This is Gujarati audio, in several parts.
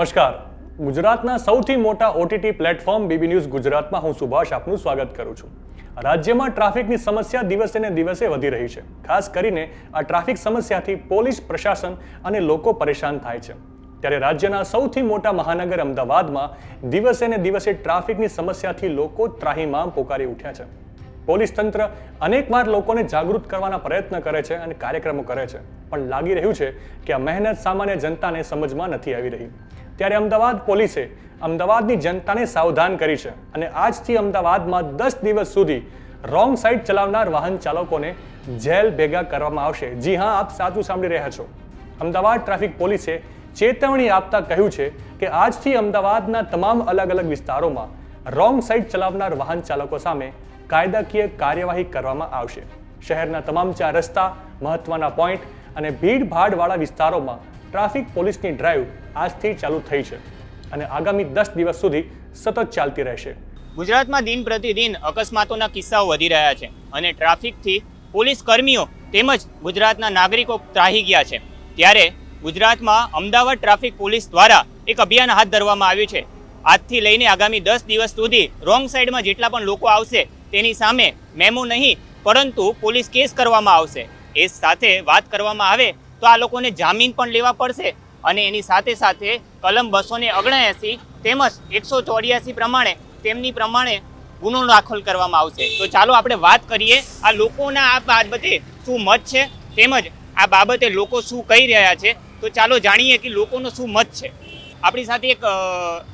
નમસ્કાર. ગુજરાતના સૌથી મોટા ઓટીટી પ્લેટફોર્મ બીબી ન્યૂઝ ગુજરાતમાં હું સુભાષ આપનું સ્વાગત કરું છું. રાજ્યમાં ટ્રાફિકની સમસ્યા દિવસે ને દિવસે વધી રહી છે. ખાસ કરીને આ ટ્રાફિક સમસ્યાથી પોલીસ, પ્રશાસન અને લોકો પરેશાન થાય છે. ત્યારે રાજ્યના સૌથી મોટા મહાનગર અમદાવાદમાં દિવસે ને દિવસે ટ્રાફિકની સમસ્યાથી લોકો ત્રાહીમામ પોકારી ઉઠ્યા છે. પોલીસ તંત્ર અનેકવાર લોકોને જાગૃત કરવાના પ્રયત્ન કરે છે અને કાર્યક્રમો કરે છે. પણ લાગી રહ્યું છે કે આ મહેનત સામાન્ય જનતાને સમજમાં નથી આવી રહી. ત્યારે અમદાવાદ પોલીસે અમદાવાદની જનતાને સાવધાન કરી છે અને આજથી અમદાવાદમાં દસ દિવસ સુધી રોંગ સાઈડ ચલાવનાર વાહન ચાલકોને જેલ ભેગા કરવામાં આવશે. જી હા, આપ સાચું સાંભળી રહ્યા છો. અમદાવાદ ટ્રાફિક પોલીસે ચેતવણી આપતા કહ્યું છે કે આજથી અમદાવાદના તમામ અલગ અલગ વિસ્તારોમાં રોંગ સાઈડ ચલાવનાર વાહન ચાલકો સામે કાયદાકીય કાર્યવાહી કરવામાં આવશે. શહેરના તમામ ચાર રસ્તા, મહત્વના પોઈન્ટ અને ભીડભાડવાળા વિસ્તારોમાં ટ્રાફિક પોલીસની ડ્રાઈવ આજથી ચાલુ થઈ છે અને આગામી દસ દિવસ સુધી સતત ચાલતી રહેશે. ગુજરાતમાં દિન પ્રતિદિન અકસ્માતોના કિસ્સાઓ વધી રહ્યા છે અને ટ્રાફિકથી પોલીસ કર્મીઓ તેમજ ગુજરાતના નાગરિકો ત્રાહી ગયા છે. ત્યારે ગુજરાતમાં અમદાવાદ ટ્રાફિક પોલીસ દ્વારા એક અભિયાન હાથ ધરવામાં આવ્યું છે. આજથી લઈને આગામી દસ દિવસ સુધી રોંગ સાઈડમાં જેટલા પણ લોકો આવશે તેની સામે મેમો નહીં, પરંતુ પોલીસ કેસ કરવામાં આવશે. એ સાથે વાત કરવામાં આવે તો આ લોકોને જામીન પણ લેવા પડશે અને એની સાથે સાથે કલમ બસો ને ઓગણએંસી તેમજ એકસો ચોર્યાસી પ્રમાણે તેમની પ્રમાણે ગુનો દાખલ કરવામાં આવશે. તો ચાલો આપણે વાત કરીએ આ લોકોના આ બાબતે શું મત છે તેમજ આ બાબતે લોકો શું કહી રહ્યા છે. તો ચાલો જાણીએ કે લોકોનો શું મત છે. આપણી સાથે એક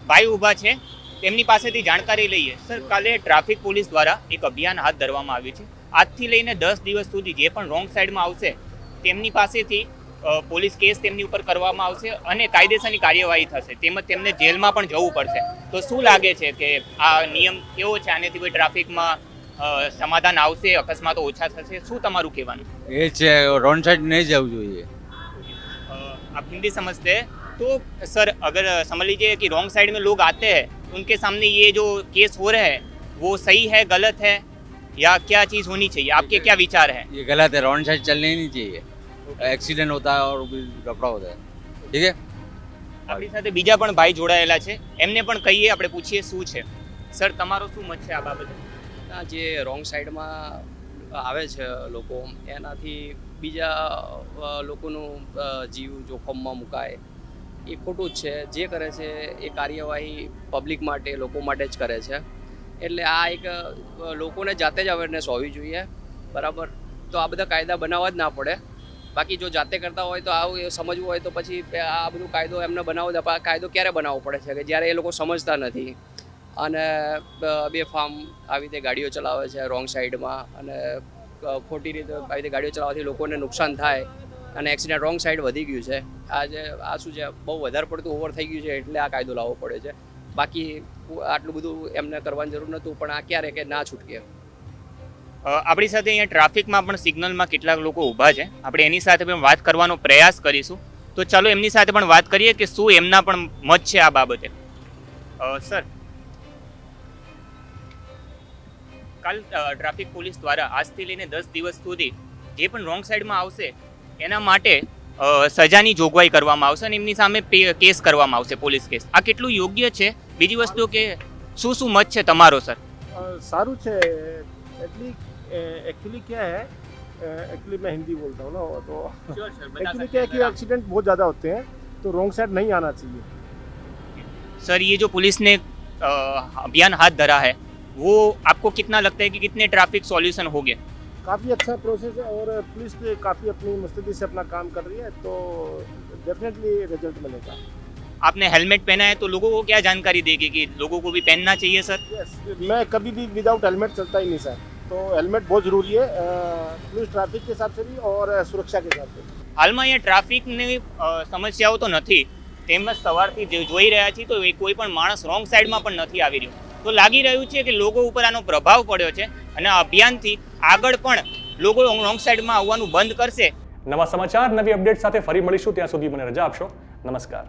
ભાઈ ઊભા છે. તેમની પાસેથી જાણકારી લઈએ. સર કાલે ટ્રાફિક પોલીસ દ્વારા એક અભિયાન હાથ ધરવામાં આવ્યું છે. આજથી લઈને દસ દિવસ સુધી જે પણ રોંગ સાઈડમાં આવશે તેમની પાસેથી પોલીસ કેસ તેમની ઉપર કરવામાં આવશે અને કાયદેસરની કાર્યવાહી થશે. તેમજ તેમને જેલમાં પણ જવું પડશે. તો શું લાગે છે કે આ નિયમ કેવો છે? આનેથી કોઈ ટ્રાફિકમાં સમાધાન આવશે અકસ્માતો ઓછા થશે? શું તમારું કહેવાનું? એ છે રોંગ સાઈડ નહીં જવું જોઈએ. આપ हिंदी સમજતે? તો સર અગર अगर समझ કે રોંગ સાઈડમાં લોકો આતે लोग उनके सामने ये जो केस हो रहे हैं वो सही है गलत है या क्या चीज़ होनी चाहिए आपके क्या विचार हैं ये गलत है रोड साइड चलने ही नहीं चाहिए एक्सीडेंट होता है और भी लफड़ा होता है ठीक है આપણી સાથે બીજા પણ ભાઈ જોડાયેલા છે એમને પણ કહીએ આપણે પૂછીએ શું છે સર તમારો શું મત છે આ બાબતે આ જે રોંગ સાઈડમાં આવે છે લોકો એનાથી બીજા અ, લોકોનું અ, જીવ જોખમમાં મુકાય એ ખોટું જ છે. જે કરે છે એ કાર્યવાહી પબ્લિક માટે, લોકો માટે જ કરે છે. એટલે આ એક લોકોને જાતે જ અવેરનેસ હોવી જોઈએ. બરાબર? તો આ બધા કાયદા બનાવવા જ ના પડે. બાકી જો જાતે કરતા હોય તો આવું સમજવું હોય તો પછી આ બધું કાયદો એમને બનાવવો જ કાયદો ક્યારે બનાવવો પડે છે? કે જ્યારે એ લોકો સમજતા નથી. અને બે ફાર્મ આવી રીતે ગાડીઓ ચલાવે છે રોંગ સાઈડમાં અને ખોટી રીતે આવી રીતે ગાડીઓ ચલાવવાથી લોકોને નુકસાન થાય. અને એક્સિડન્ટ રોંગ સાઈડ વધી ગયું છે. આજે આ શું છે, બહુ વધારે પડતું ઓવર થઈ ગયું છે એટલે આ કાયદો લાવવો પડે છે. બાકી આટલું બધું એમને કરવાની જરૂર નહોતું, પણ આ ક્યારે કે ના છૂટકે. આપણી સાથે અહીંયા ટ્રાફિકમાં પણ સિગ્નલમાં કેટલાક લોકો ઊભા છે. આપણે એની સાથે પણ વાત કરવાનો પ્રયાસ કરીશું. તો ચાલો એમની સાથે પણ વાત કરીએ કે શું એમના પણ મત છે આ બાબતે. સર. કાલ ટ્રાફિક પોલીસ દ્વારા આજથી લઈને દસ દિવસ સુધી જે પણ રોંગ સાઈડમાં આવશે એના માટે અ, સજાની જોગવાઈ કરવામાં આવશે અને એમની સામે પે- કેસ કરવામાં આવશે પોલીસ કેસ આ કેટલું યોગ્ય છે બીજી વસ્તુ કે શું શું મત છે તમારો સર અ, સારું છે એટલી एक्चुअली क्या है एक्चुअली मैं हिंदी बोलता हूँ ना तो एक्चुअली क्या है कि एक्सीडेंट बहुत ज़्यादा होते हैं तो रॉन्ग साइड नहीं आना चाहिए सर ये जो पुलिस ने अ, अभियान हाथ धरा है वो आपको कितना लगता है कि कितने ट्रैफिक सॉल्यूशन हो गए काफ़ी अच्छा प्रोसेस है और पुलिस तो काफ़ी अपनी मुस्तैदी से अपना काम कर रही है तो डेफिनेटली रिजल्ट मिलेगा आपने हेलमेट पहना है तो लोगों को क्या जानकारी देगी कि लोगों को भी पहनना चाहिए सर यस मैं कभी भी विदाउट हेलमेट चलता ही नहीं सर तो हेलमेट बहुत ज़रूरी है अ, पुलिस ट्रैफिक के हिसाब से भी और सुरक्षा के हिसाब से भी હાલમાં અહીંયા ટ્રાફિકની અ, સમસ્યાઓ તો નથી તેમજ સવારથી જે જોઈ રહ્યા છીએ તો એ કોઈ પણ માણસ રોંગ સાઈડમાં પણ નથી આવી રહ્યો તો લાગી રહ્યું છે કે લોકો ઉપર આનો પ્રભાવ પડ્યો છે અને આ અભિયાનથી આગળ પણ લોકો રોંગ સાઈડમાં આવવાનું બંધ કરશે. નવા સમાચાર, નવી અપડેટ સાથે ફરી મળીશું. ત્યાં સુધી મને રજા આપશો. નમસ્કાર.